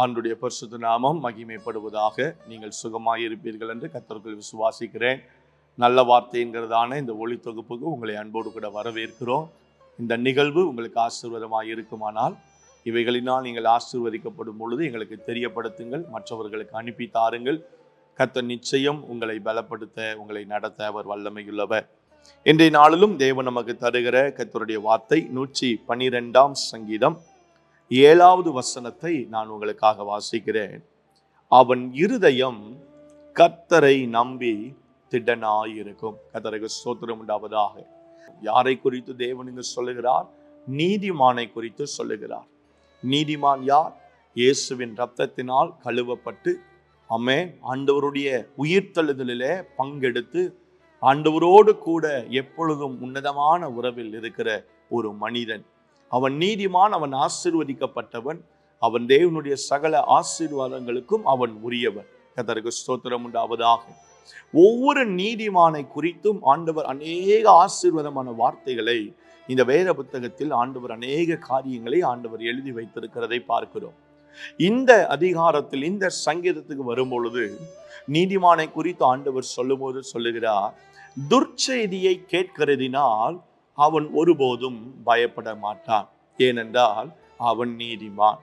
ஆண்டுடைய பரிசுத்த நாமம் மகிமைப்படுவதாக நீங்கள் சுகமாக இருப்பீர்கள் என்று கத்தர்கள் விசுவாசிக்கிறேன். நல்ல வார்த்தைங்கிறதான இந்த ஒளி தொகுப்புக்கு உங்களை அன்போடு கூட வரவேற்கிறோம். இந்த நிகழ்வு உங்களுக்கு ஆசீர்வாதமாக இருக்குமானால் இவைகளினால் நீங்கள் ஆசீர்வதிக்கப்படும் பொழுது எங்களுக்கு தெரியப்படுத்துங்கள் மற்றவர்களுக்கு அனுப்பி தாருங்கள். கத்த நிச்சயம் உங்களை பலப்படுத்த உங்களை நடத்த அவர் வல்லமையுள்ளவர். இன்றைய நாளிலும் தேவன் நமக்கு தருகிற கத்தருடைய வார்த்தை நூற்றி பனிரெண்டாம் சங்கீதம். ஏழாவது வசனத்தை நான் உங்களுக்காக வாசிக்கிறேன். அவன் இருதயம் கர்த்தரை நம்பி திடனாயிருக்கும். கர்த்தருக்கு சோத்திரம் உண்டாவதாக. யாரை குறித்து தேவன் இங்கு சொல்லுகிறார்? நீதிமானை குறித்து சொல்லுகிறார். நீதிமான் யார்? இயேசுவின் ரத்தத்தினால் கழுவப்பட்டு அமே ஆண்டவருடைய உயிர்த்தெழுதலிலே பங்கெடுத்து ஆண்டவரோடு கூட எப்பொழுதும் உன்னதமான உறவில் இருக்கிற ஒரு மனிதன். அவன் நீதிமான் அவன் ஆசிர்வதிக்கப்பட்டவன். அவன் தேவனுடைய சகல ஆசீர்வாதங்களுக்கும் அவன் உரியவன். கதருக்கு ஸ்தோத்திரம் உண்டாவதாக. ஒவ்வொரு நீதிமானை குறித்தும் ஆண்டவர் அநேக ஆசீர்வாதமான வார்த்தைகளை இந்த வேத புத்தகத்தில் ஆண்டவர் அநேக காரியங்களை ஆண்டவர் எழுதி வைத்திருக்கிறதை பார்க்கிறோம். இந்த அதிகாரத்தில் இந்த சங்கீதத்துக்கு வரும்பொழுது நீதிமானை குறித்து ஆண்டவர் சொல்லும்போது சொல்லுகிறார் துர்ச்செய்தியை கேட்கிறதினால் அவன் ஒருபோதும் பயப்பட மாட்டான். ஏனென்றால் அவன் நீதிமான்.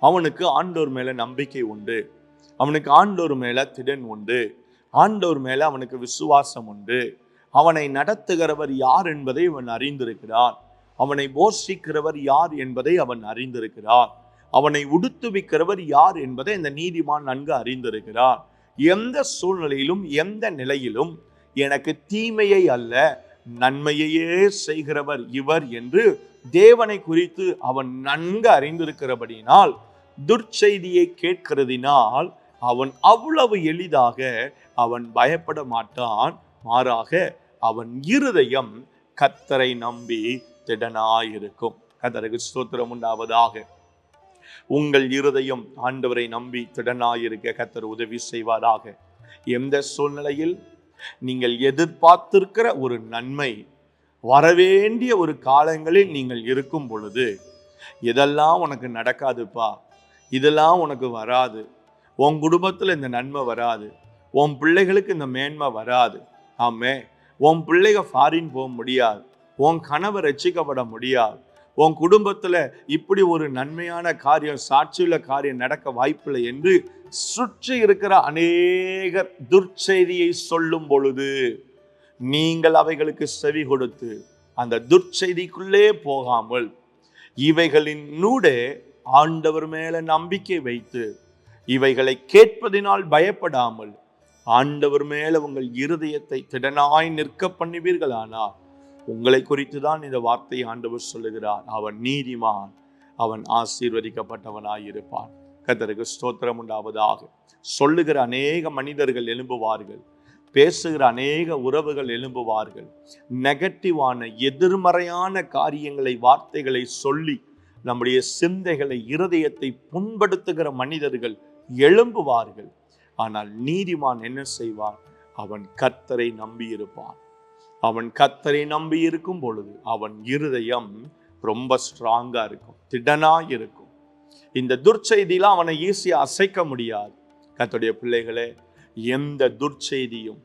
அவனுக்கு ஆண்டோர் மேல நம்பிக்கை உண்டு. அவனுக்கு ஆண்டோர் மேல திடன் உண்டு. ஆண்டோர் மேல அவனுக்கு விசுவாசம் உண்டு. அவனை நடத்துகிறவர் யார் என்பதை அவன் அறிந்திருக்கிறான். அவனை போஷிக்கிறவர் யார் என்பதை அவன் அறிந்திருக்கிறான். அவனை உடுத்துவிக்கிறவர் யார் என்பதை இந்த நீதிமான் நன்கு அறிந்திருக்கிறான். எந்த சூழ்நிலையிலும் எந்த நிலையிலும் எனக்கு தீமையை அல்ல நன்மையையே செய்கிறவர் இவர் என்று தேவனை குறித்து அவன் நன்கு அறிந்திருக்கிறபடினால் துர்ச்செய்தியை கேட்கிறதினால் அவன் அவ்வளவு எளிதாக அவன் பயப்பட மாட்டான். மாறாக அவன் இருதயம் கத்தரை நம்பி திடனாயிருக்கும். கத்தருக்கு ஸ்தோத்திரம் உண்டாவதாக. உங்கள் இருதயம் ஆண்டவரை நம்பி திடனாயிருக்க கத்தர் உதவி செய்வாராக. எந்த சூழ்நிலையில் நீங்கள் எதிர்பார்த்திருக்கிற ஒரு நன்மை வரவேண்டிய ஒரு காலங்களில் நீங்கள் இருக்கும் பொழுது இதெல்லாம் உனக்கு நடக்காதுப்பா இதெல்லாம் உனக்கு வராது உன் குடும்பத்தில் இந்த நன்மை வராது உன் பிள்ளைகளுக்கு இந்த மேன்மை வராது ஆமே உன் பிள்ளைக ஃபாரின் போக முடியாது உன் கணவர் ரச்சிக்கப்பட முடியாது உன் குடும்பத்தில் இப்படி ஒரு நன்மையான காரியம் சாட்சியுள்ள காரியம் நடக்க வாய்ப்பில்லை என்று சுற்றி இருக்கிற அநேகர் துர்ச்செய்தியை சொல்லும் பொழுது நீங்கள் அவைகளுக்கு செவி கொடுத்து அந்த துர்ச்செய்திக்குள்ளே போகாமல் இவைகளின் நூடே ஆண்டவர் மேல நம்பிக்கை வைத்து இவைகளை கேட்பதினால் பயப்படாமல் ஆண்டவர் மேல உங்கள் இருதயத்தை திடனாய் நிற்க பண்ணுவீர்களானால் உங்களை குறித்து தான் இந்த வார்த்தை ஆண்டவர் சொல்லுகிறார். அவன் நீதிமான். அவன் ஆசீர்வதிக்கப்பட்டவனாயிருப்பான். கத்தருக்கு ஸ்தோத்திரம் உண்டாவதாக. சொல்லுகிற அநேக மனிதர்கள் எழும்புவார்கள். பேசுகிற அநேக உறவுகள் எழும்புவார்கள். நெகட்டிவான எதிர்மறையான காரியங்களை வார்த்தைகளை சொல்லி நம்முடைய சிந்தைகளை இருதயத்தை புண்படுத்துகிற மனிதர்கள் எழும்புவார்கள். ஆனால் நீதிமான் என்ன செய்வான்? அவன் கத்தரை நம்பியிருப்பான். அவன் கத்தரை நம்பி இருக்கும் பொழுது அவன் இருதயம் ரொம்ப ஸ்ட்ராங்காக இருக்கும் திடனாக இருக்கும். இந்த துர்ச்செய்தியெலாம் அவனை ஈஸியாக அசைக்க முடியாது. கத்துடைய பிள்ளைகளே எந்த துர்ச்செய்தியும்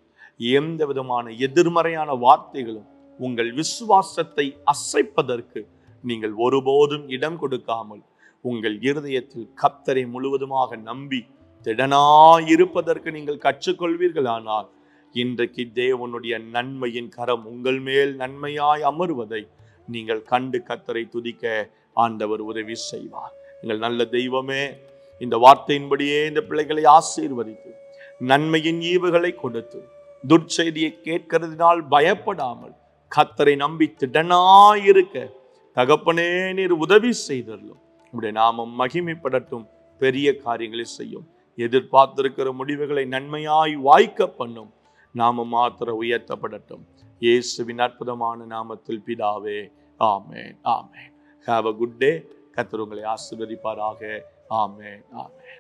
எந்த விதமான எதிர்மறையான வார்த்தைகளும் உங்கள் விசுவாசத்தை அசைப்பதற்கு நீங்கள் ஒருபோதும் இடம் கொடுக்காமல் உங்கள் இருதயத்தில் கத்தரை முழுவதுமாக நம்பி திடனாயிருப்பதற்கு நீங்கள் கற்றுக்கொள்வீர்களானால் இன்றைக்கு தேவனுடைய நன்மையின் கரம் உங்கள் மேல் நன்மையாய் அமர்வதை நீங்கள் கண்டு கத்தரை துதிக்க ஆண்டவர் உதவி செய்வார். எங்கள் நல்ல தெய்வமே இந்த வார்த்தையின்படியே இந்த பிள்ளைகளை ஆசீர்வதித்து நன்மையின் ஈவுகளை கொடுத்து துர்ச்செய்தியை கேட்கிறதுனால் பயப்படாமல் கத்தரை நம்பி திடனாயிருக்க தகப்பனே நீர் உதவி செய்தரலும் உடைய நாமம் மகிமைப்படட்டும் பெரிய காரியங்களை செய்யும். எதிர்பார்த்திருக்கிற முடிவுகளை நன்மையாய் வாய்க்க பண்ணும். நாம மாத்திர உயர்த்தப்படட்டும். இயேசுவின் அற்புதமான நாமத்தில் பிதாவே ஆமேன் ஆமேன். ஹாவ் அ குட் டே கத்தர் உங்களை ஆசிர்வதிப்பாராக. ஆமேன் ஆமேன்.